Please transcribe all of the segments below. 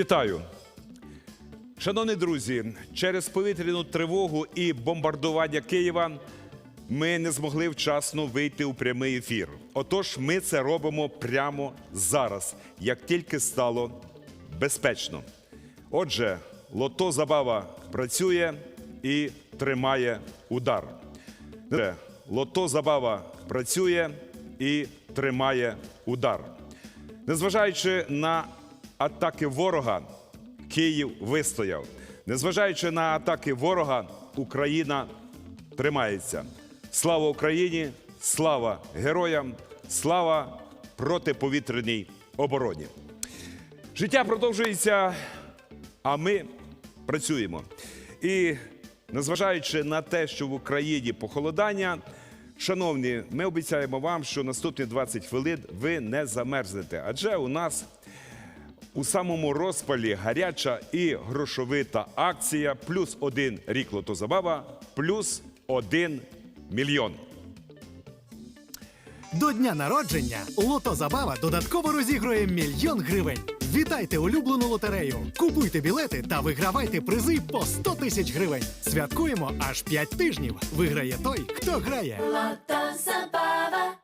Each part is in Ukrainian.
Вітаю! Шановні друзі, через повітряну тривогу і бомбардування Києва ми не змогли вчасно вийти у прямий ефір. Отож, ми це робимо прямо зараз, як тільки стало безпечно. Отже, лото забава працює і тримає удар. Лото забава працює і тримає удар. Незважаючи на атаки ворога, Київ вистояв. Незважаючи на атаки ворога, Україна тримається. Слава Україні! Слава героям! Слава протиповітряній обороні! Життя продовжується, а ми працюємо. І незважаючи на те, що в Україні похолодання, шановні, ми обіцяємо вам, що наступні 20 хвилин ви не замерзнете. Адже у нас у самому розпалі гаряча і грошовита акція плюс один рік лотозабава, плюс один мільйон. До дня народження Лото Забава додатково розігрує мільйон гривень. Вітайте улюблену лотерею! Купуйте білети та вигравайте призи по 100 тисяч гривень. Святкуємо аж 5 тижнів. Виграє той, хто грає. Lota Забава.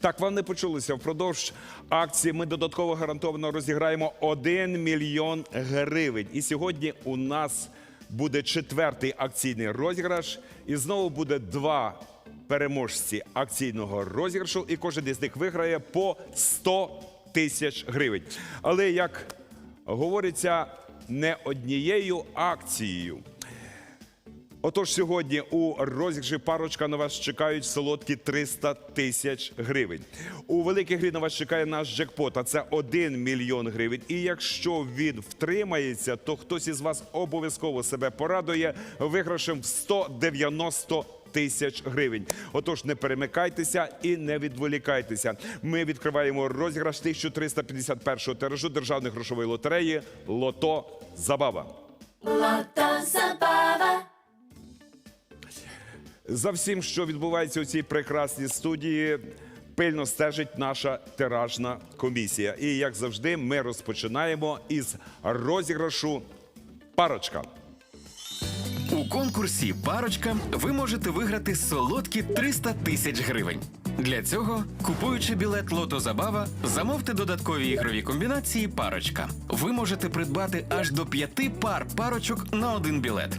Так, вам не почулося. Впродовж акції ми додатково гарантовано розіграємо 1 мільйон гривень. І сьогодні у нас буде четвертий акційний розіграш. І знову буде два переможці акційного розіграшу, і кожен із них виграє по 100 тисяч гривень. Але як говориться, не однією акцією. Отож, сьогодні у розіграші парочка на вас чекають солодкі 300 тисяч гривень. У великій грі на вас чекає наш джекпот, а це 1 мільйон гривень. І якщо він втримається, то хтось із вас обов'язково себе порадує виграшем в 190 тисяч гривень. Отож, не перемикайтеся і не відволікайтеся. Ми відкриваємо розіграш 1351 тиражу державної грошової лотереї Лото Забава. Lota Забава. За всім, що відбувається у цій прекрасній студії, пильно стежить наша тиражна комісія. І як завжди, ми розпочинаємо із розіграшу парочка. У конкурсі Парочка ви можете виграти солодкі 300 тисяч гривень. Для цього, купуючи білет Лото Забава, замовте додаткові ігрові комбінації Парочка. Ви можете придбати аж до п'яти пар парочок на один білет.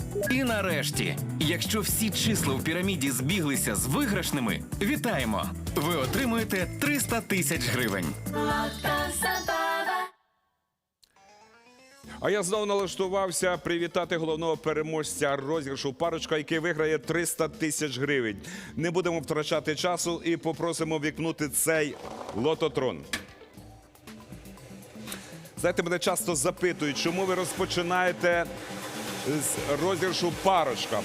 І нарешті, якщо всі числа у піраміді збіглися з виграшними, вітаємо! Ви отримуєте 300 тисяч гривень. А я знову налаштувався привітати головного переможця розіграшу парочка, який виграє 300 тисяч гривень. Не будемо втрачати часу і попросимо вікнути цей лототрон. Знаєте, мене часто запитують, чому ви розпочинаєте з розіграшу парочка.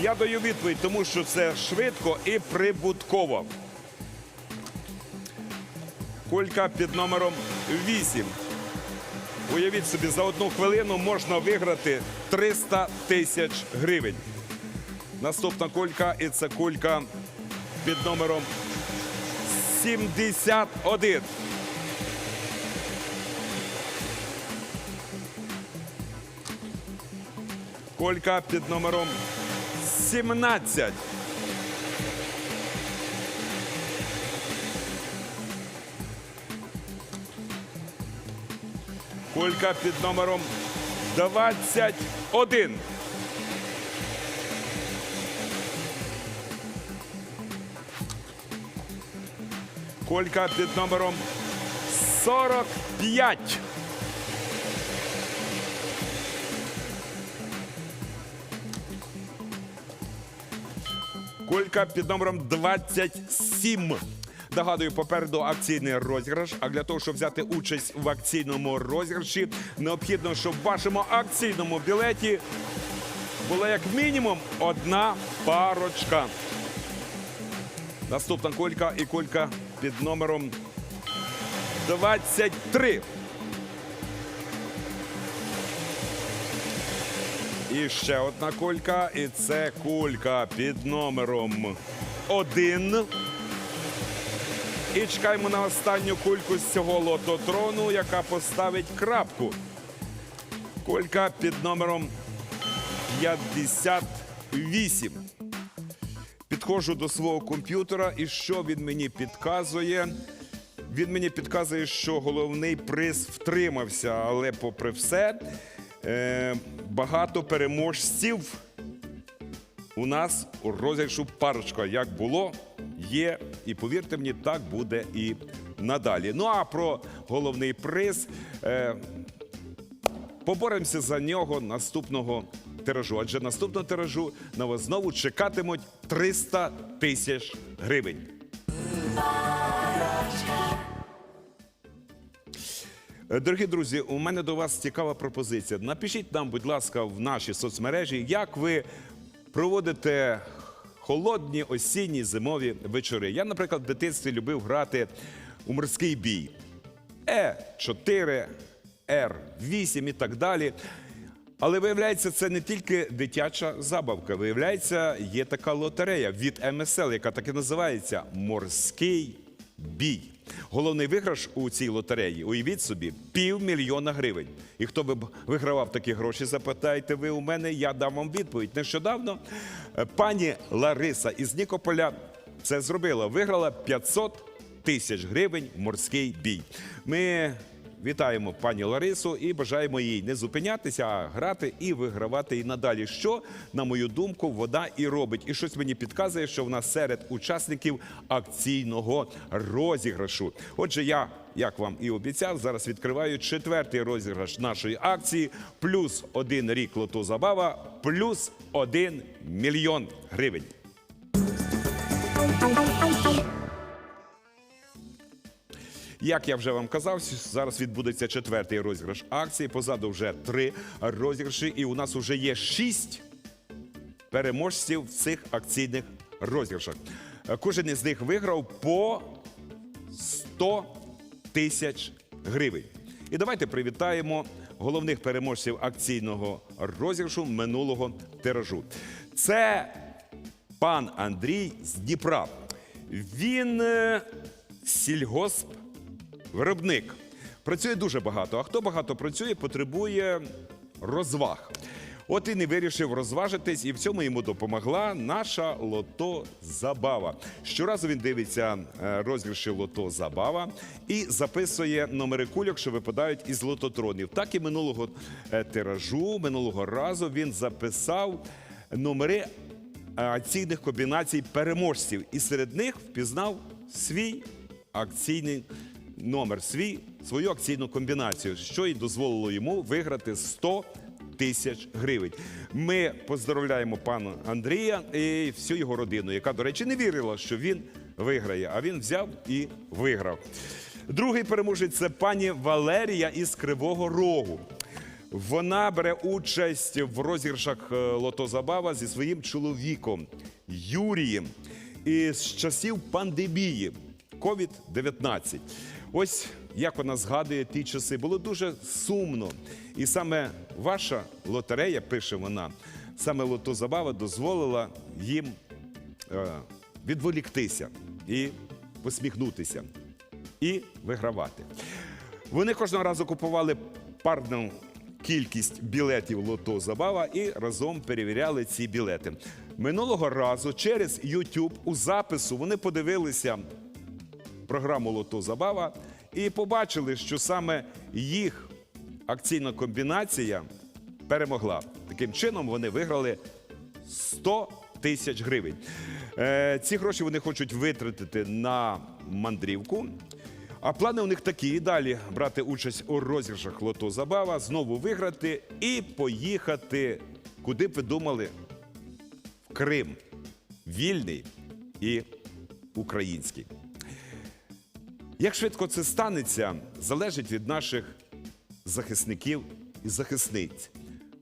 Я даю відповідь, тому що це швидко і прибутково. Кулька під номером 8. Уявіть собі, за одну хвилину можна виграти 300 тисяч гривень. Наступна кулька, і це кулька під номером 71. Колька під номером 17. Колька під номером 21. Колька під номером 45. Колька під номером 27. Нагадую, попереду акційний розіграш. А для того, щоб взяти участь в акційному розіграші, необхідно, щоб в вашому акційному білеті була як мінімум одна парочка. Наступна колька і колька під номером 23. І ще одна колька, і це кулька під номером 1. І чекаємо на останню кульку з цього лототрону, яка поставить крапку. Колька під номером 58. Підходжу до свого комп'ютера, і що він мені підказує? Він мені підказує, що головний приз втримався, але попри все, е, багато переможців у нас у розіграшу парочка. Як було, є, і повірте мені, так буде і надалі. Ну а про головний приз. Е, Поборемося за нього наступного тиражу. Адже наступного тиражу на вас знову чекатимуть 300 тисяч гривень. Дорогі друзі, у мене до вас цікава пропозиція. Напишіть нам, будь ласка, в наші соцмережі, як ви проводите холодні осінні зимові вечори. Я, наприклад, в дитинстві любив грати у морський бій. Е4, Р8 і так далі. Але виявляється, це не тільки дитяча забавка. Виявляється, є така лотерея від МСЛ, яка так і називається Морський бій. Головний виграш у цій лотереї, уявіть собі, півмільйона гривень. І хто би вигравав такі гроші, запитайте ви у мене, я дам вам відповідь. Нещодавно е, пані Лариса із Нікополя це зробила. Виграла 500 тисяч гривень в морський бій. Ми Вітаємо пані Ларису і бажаємо їй не зупинятися, а грати і вигравати і надалі. Що, на мою думку, вона і робить. І щось мені підказує, що вона серед учасників акційного розіграшу. Отже, я, як вам і обіцяв, зараз відкриваю четвертий розіграш нашої акції. Плюс один рік лото забава, плюс один мільйон гривень. Як я вже вам казав, зараз відбудеться четвертий розіграш акції. Позаду вже три розіграші, і у нас вже є шість переможців в цих акційних розіграшах. Е, Кожен із них виграв по 100 тисяч гривень. І давайте привітаємо головних переможців акційного розіграшу минулого тиражу. Це пан Андрій з Дніпра. Він е, сільгосп виробник. Працює дуже багато. А хто багато працює, потребує розваг. От і вирішив розважитись, і в цьому йому допомогла наша лото Забава. Щоразу він дивиться е, розіграші лото Забава і записує номери кульок, що випадають із лототронів. Так і минулого е, тиражу, минулого разу він записав номери е, акційних комбінацій переможців, і серед них впізнав свій акційний номер, свій, свою акційну комбінацію, що й дозволило йому виграти 100 тисяч гривень. Ми поздравляємо пана Андрія і всю його родину, яка, до речі, не вірила, що він виграє, а він взяв і виграв. Другий переможець це пані Валерія із Кривого Рогу. Вона бере участь в розіграшах е, Лото Забава зі своїм чоловіком Юрієм із часів пандемії COVID-19. Ось як вона згадує ті часи. Було дуже сумно. І саме ваша лотерея, пише вона, саме Лото Забава дозволила їм е, відволіктися і посміхнутися, і вигравати. Вони кожного разу купували парну кількість білетів Лото Забава і разом перевіряли ці білети. Минулого разу через YouTube у запису вони подивилися програму Лото Забава і побачили, що саме їх акційна комбінація перемогла. Таким чином вони виграли 100 тисяч гривень. Е, ці гроші вони хочуть витратити на мандрівку. А плани у них такі: і далі брати участь у розіграшах Лото Забава, знову виграти і поїхати, куди б ви думали, в Крим. Вільний і український. Як швидко це станеться, залежить від наших захисників і захисниць,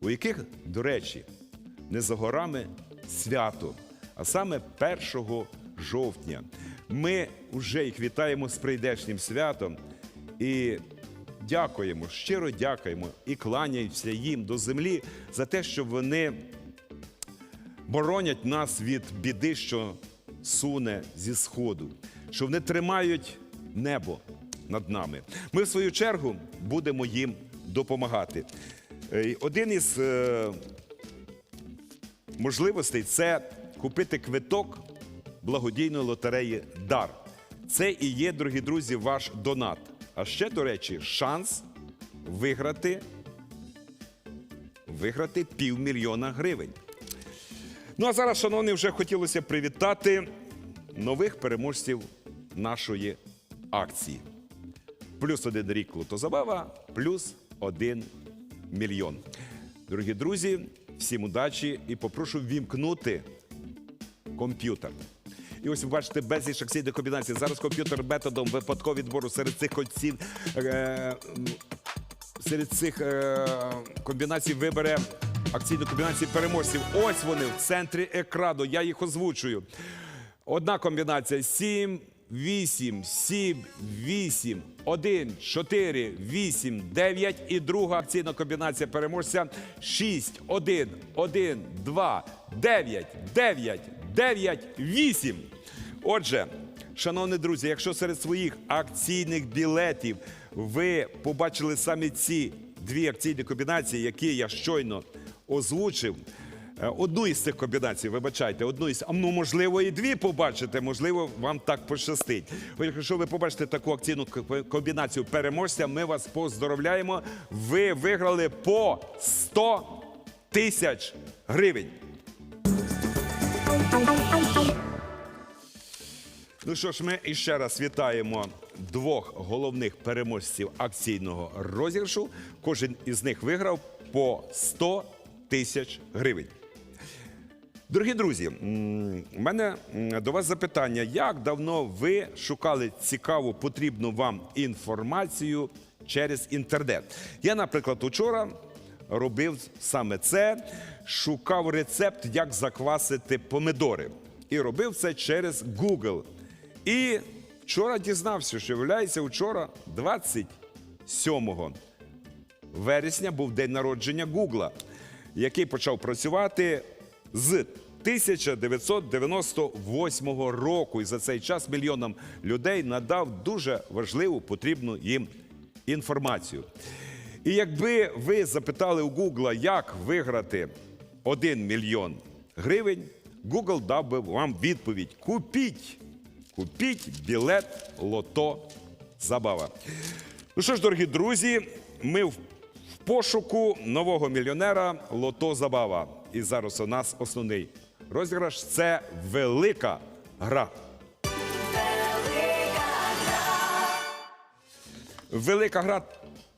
у яких, до речі, не за горами свято, а саме 1 жовтня. Ми вже їх вітаємо з прийдешнім святом і дякуємо, щиро дякуємо і кланяємося їм до землі за те, що вони боронять нас від біди, що суне зі сходу, що вони тримають небо над нами. Ми, в свою чергу, будемо їм допомагати. Е, Один із е, можливостей це купити квиток благодійної лотереї Дар. Це і є, дорогі друзі, ваш донат. А ще, до речі, шанс виграти, виграти півмільйона гривень. Ну а зараз, шановні, вже хотілося привітати нових переможців нашої акції. Плюс один рік Лотозабава, плюс один мільйон. Дорогі друзі, всім удачі і попрошу ввімкнути комп'ютер. І ось ви бачите безліч акційних комбінацій. Зараз комп'ютер методом випадкового відбору серед цих кольців. Е- серед цих е- комбінацій вибере акційну комбінацію переможців. Ось вони в центрі екрану. Я їх озвучую. Одна комбінація 7, 8, 7, 8, 1, 4, 8, 9. І друга акційна комбінація переможця 6, 1, 1, 2, 9, 9, 9, 8. Отже, шановні друзі, якщо серед своїх акційних білетів ви побачили саме ці дві акційні комбінації, які я щойно озвучив. Е, Одну із цих комбінацій, вибачайте, одну із, ну можливо, і дві побачите, можливо, вам так пощастить. Якщо ви побачите таку акційну комбінацію переможця, ми вас поздоровляємо. Ви виграли по 100 тисяч гривень. Ну що ж, ми іще раз вітаємо двох головних переможців акційного розіграшу. Кожен із них виграв по 100 тисяч гривень. Дорогі друзі, у мене до вас запитання: як давно ви шукали цікаву, потрібну вам інформацію через інтернет? Я, наприклад, учора робив саме це, шукав рецепт, як заквасити помидори. І робив це через Google. І вчора дізнався, що виявляється, вчора, 27 вересня, був день народження Гугла, який почав працювати з 1998 року. І за цей час мільйонам людей надав дуже важливу, потрібну їм інформацію. І якби ви запитали у Гугла, як виграти 1 мільйон гривень, Google дав би вам відповідь: купіть, купіть білет Лото Забава. Ну що ж, дорогі друзі, ми в пошуку нового мільйонера Лото Забава. І зараз у нас основний розіграш це велика гра. Велика гра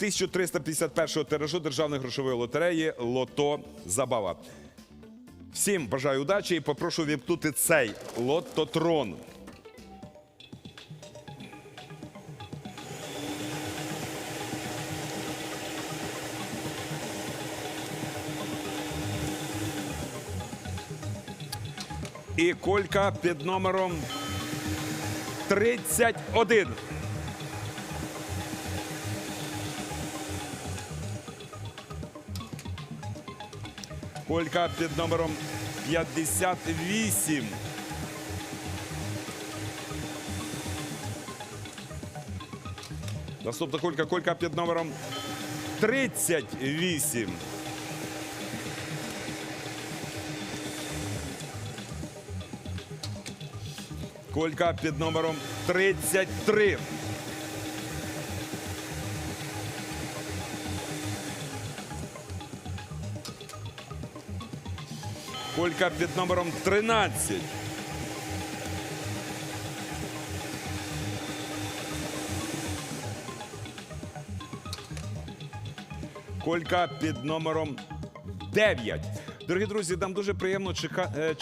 1351-го тиражу державної грошової лотереї Лото Забава. Всім бажаю удачі і попрошу вімкнути цей лототрон. І колька під номером 31. Колька під номером 58. Наступна колька, колька під номером 38. Колька під номером 33. Колька під номером 13. Колька під номером 9. Дорогі друзі, нам дуже приємно чека- е,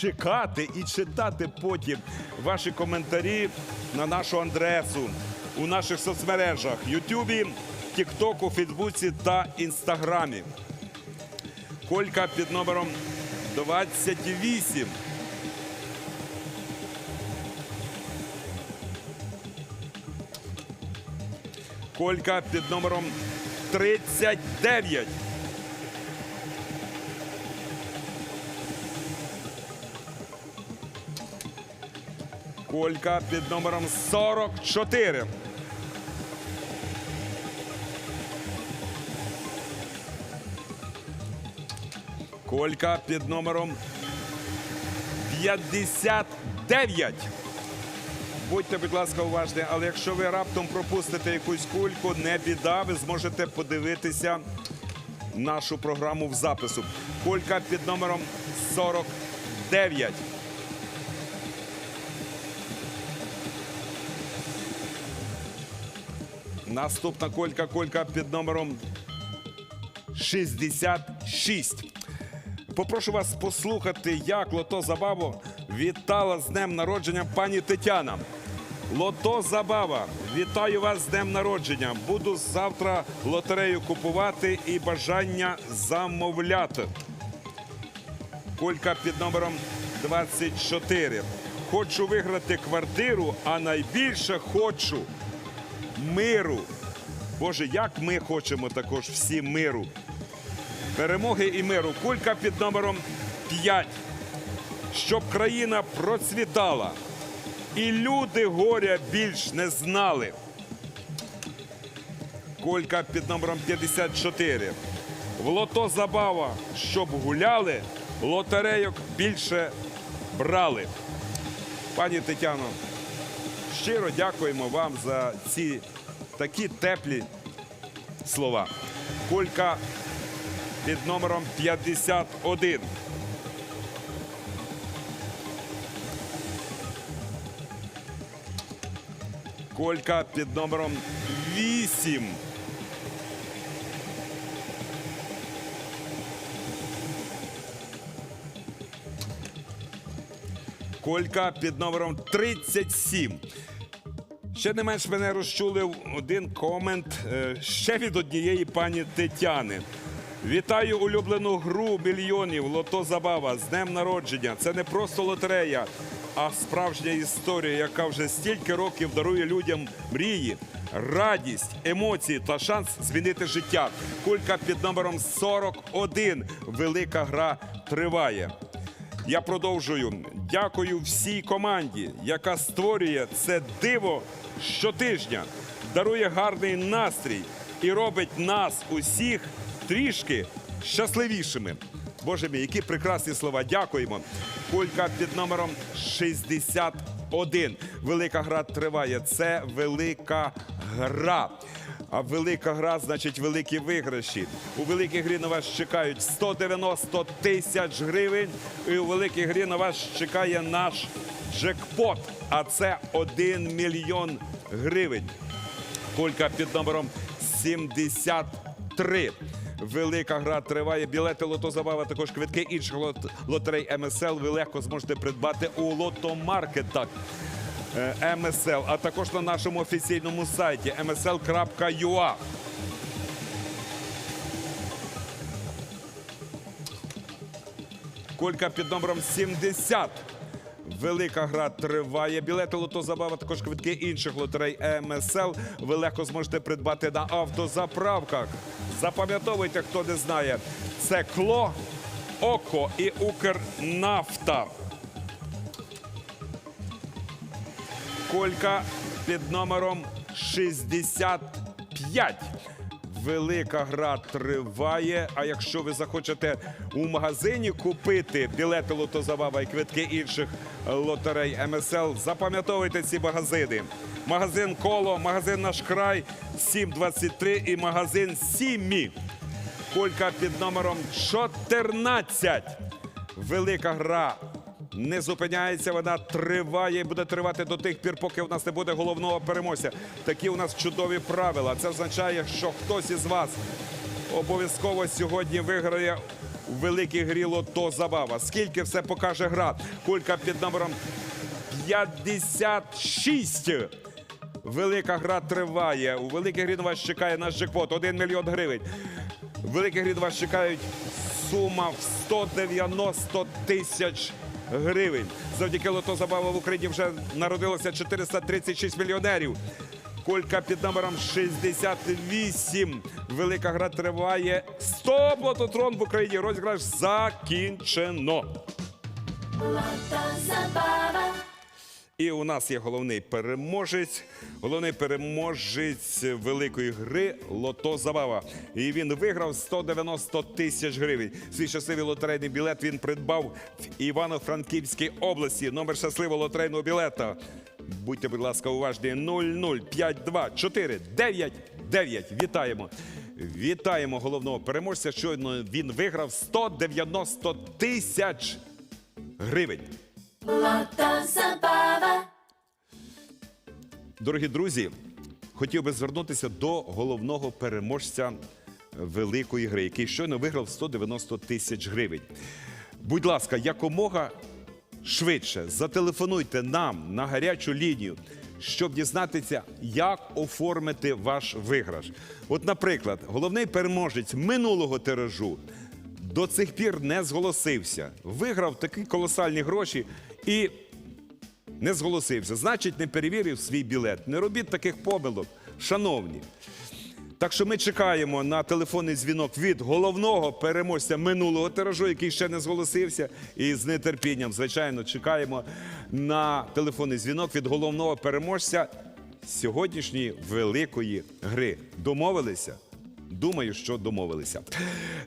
чекати і читати потім ваші коментарі на нашу адресу у наших соцмережах Ютубі, Тіктоку, Фейсбуці та Інстаграмі. Колька під номером 28. Колька під номером 39. Колька під номером 44. Колька під номером 59. Будьте, будь ласка, уважні, але якщо ви раптом пропустите якусь кульку, не біда, ви зможете подивитися нашу програму в запису. Кулька під номером 49. Наступна колька, колька під номером 66. Попрошу вас послухати, як Лото Забаву вітала з днем народження пані Тетяна. Лото Забава, вітаю вас з днем народження. Буду завтра лотерею купувати і бажання замовляти. Колька під номером 24. Хочу виграти квартиру, а найбільше хочу миру. Боже, як ми хочемо також всі миру. Перемоги і миру. Кулька під номером 5. Щоб країна процвітала і люди горя більш не знали. Колька під номером 54. В лото забава, щоб гуляли, лотерейок більше брали. Пані Тетяно, щиро дякуємо вам за ці такі теплі слова. Кулька під номером 51. Колька під номером 8. Колька під номером 37. Ще не менш мене розчулив один комент е, ще від однієї пані Тетяни. Вітаю улюблену гру мільйонів Лото Забава з днем народження. Це не просто лотерея, а справжня історія, яка вже стільки років дарує людям мрії, радість, емоції та шанс змінити життя. Кулька під номером 41. Велика гра триває. Я продовжую. Дякую всій команді, яка створює це диво щотижня, дарує гарний настрій і робить нас усіх трішки щасливішими. Боже мій, які прекрасні слова. Дякуємо. Кулька під номером 61. Велика гра триває. Це велика гра. А велика гра значить великі виграші. У великій грі на вас чекають 190 тисяч гривень. І у великій грі на вас чекає наш джекпот. А це 1 мільйон гривень. Кулька під номером 73. Велика гра триває. Білети лото забава, також квитки інших лотерей МСЛ. Ви легко зможете придбати у лотомаркетах. Е, МСЛ, а також на нашому офіційному сайті msl.ua. Колька під номером 70. Велика гра триває. Білети лото забава, також квитки інших лотерей МСЛ. Ви легко зможете придбати на автозаправках. Запам'ятовуйте, хто не знає. Це Кло, Око і Укрнафта. Колька під номером 65. Велика гра триває. А якщо ви захочете у магазині купити білети лотозабава і квитки інших лотерей МСЛ, запам'ятовуйте ці магазини. Магазин Коло, магазин Наш край 723 і магазин Сімі. Колька під номером 14. Велика гра не зупиняється, вона триває і буде тривати до тих пір, поки у нас не буде головного переможця. Такі у нас чудові правила. Це означає, що хтось із вас обов'язково сьогодні виграє у великій грі забава. Скільки все покаже гра? Кулька під номером 56. Велика гра триває. У великій грі на вас чекає наш джекпот 1 мільйон гривень. У великій грі на вас чекають сума в 190 тисяч гривень. Завдяки лото забава в Україні вже народилося 436 мільйонерів. Колька під номером 68. Велика гра триває. 100 Лототрон в Україні. Розіграш закінчено. Лото Забава. І у нас є головний переможець. Головний переможець великої гри Лото Забава. І він виграв 190 тисяч гривень. Свій щасливий лотерейний білет він придбав в Івано-Франківській області. Номер щасливого лотерейного білета. Будьте, будь ласка, уважні. 0052499. Вітаємо. Вітаємо головного переможця. Щойно він виграв 190 тисяч гривень. Дорогі друзі, хотів би звернутися до головного переможця великої гри, який щойно виграв 190 тисяч гривень. Будь ласка, якомога швидше зателефонуйте нам на гарячу лінію, щоб дізнатися, як оформити ваш виграш. От, наприклад, головний переможець минулого тиражу до цих пір не зголосився, виграв такі колосальні гроші і не зголосився, значить, не перевірив свій білет. Не робіть таких помилок, шановні. Так що ми чекаємо на телефонний дзвінок від головного переможця минулого тиражу, який ще не зголосився. І з нетерпінням, звичайно, чекаємо на телефонний дзвінок від головного переможця сьогоднішньої великої гри. Домовилися? Думаю, що домовилися.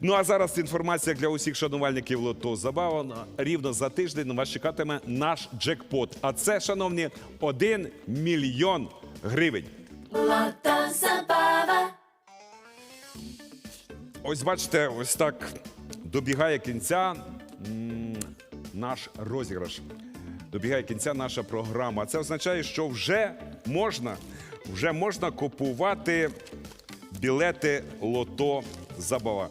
Ну а зараз інформація для усіх шанувальників лото забава. Рівно за тиждень вас чекатиме наш джекпот. А це, шановні, 1 мільйон гривень. Лото Забава. Ось бачите, ось так добігає кінця м, наш розіграш. Добігає кінця наша програма. Це означає, що вже можна, вже можна купувати білети лото забава.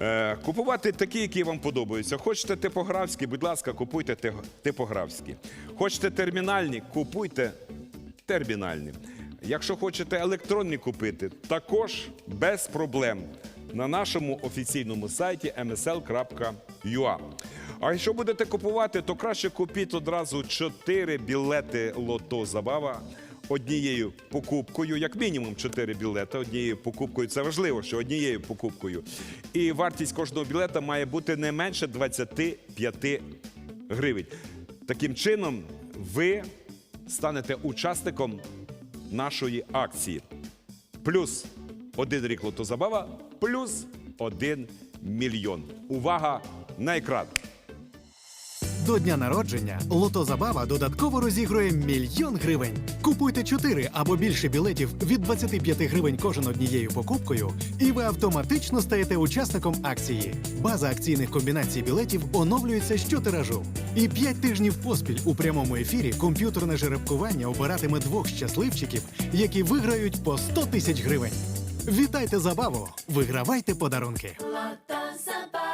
Е, купувати такі, які вам подобаються. Хочете типографські, будь ласка, купуйте типографські. Хочете термінальні, купуйте термінальні. Якщо хочете електронні купити, також без проблем на нашому офіційному сайті msl.ua. А якщо будете купувати, то краще купіть одразу 4 білети лото забава однією покупкою, як мінімум 4 білети однією покупкою. Це важливо, що однією покупкою. І вартість кожного білета має бути не менше 25 гривень. Таким чином, ви станете учасником нашої акції. Плюс один рік лотозабава, плюс один мільйон. Увага на екран! До дня народження Лото Забава додатково розігрує мільйон гривень. Купуйте 4 або більше білетів від 25 гривень кожен однією покупкою, і ви автоматично стаєте учасником акції. База акційних комбінацій білетів оновлюється щотиражу. І 5 тижнів поспіль у прямому ефірі комп'ютерне жеребкування обиратиме двох щасливчиків, які виграють по 100 тисяч гривень. Вітайте забаву! Вигравайте подарунки! Лото Забава.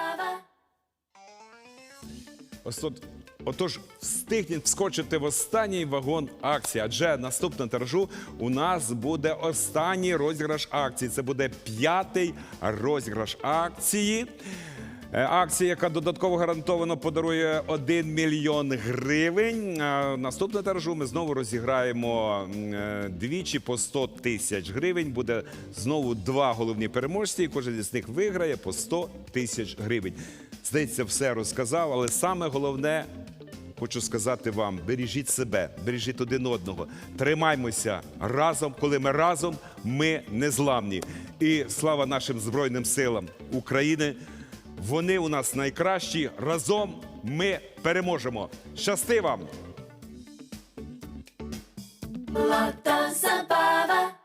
Ось тут, отож, встигніть вскочити в останній вагон акції, адже наступного тиражу у нас буде останній розіграш акції. Це буде п'ятий розіграш акції. Е, Акція, яка додатково гарантовано подарує 1 мільйон гривень. А Наступного тиражу ми знову розіграємо е, двічі по 100 тисяч гривень. Буде знову два головні переможці, і кожен із них виграє по 100 тисяч гривень. Здається, все розказав, але саме головне. Хочу сказати вам: бережіть себе, бережіть один одного, тримаймося разом. Коли ми разом, ми незламні. І слава нашим Збройним силам України. Вони у нас найкращі. Разом ми переможемо. Щасти вам! Лото Забава.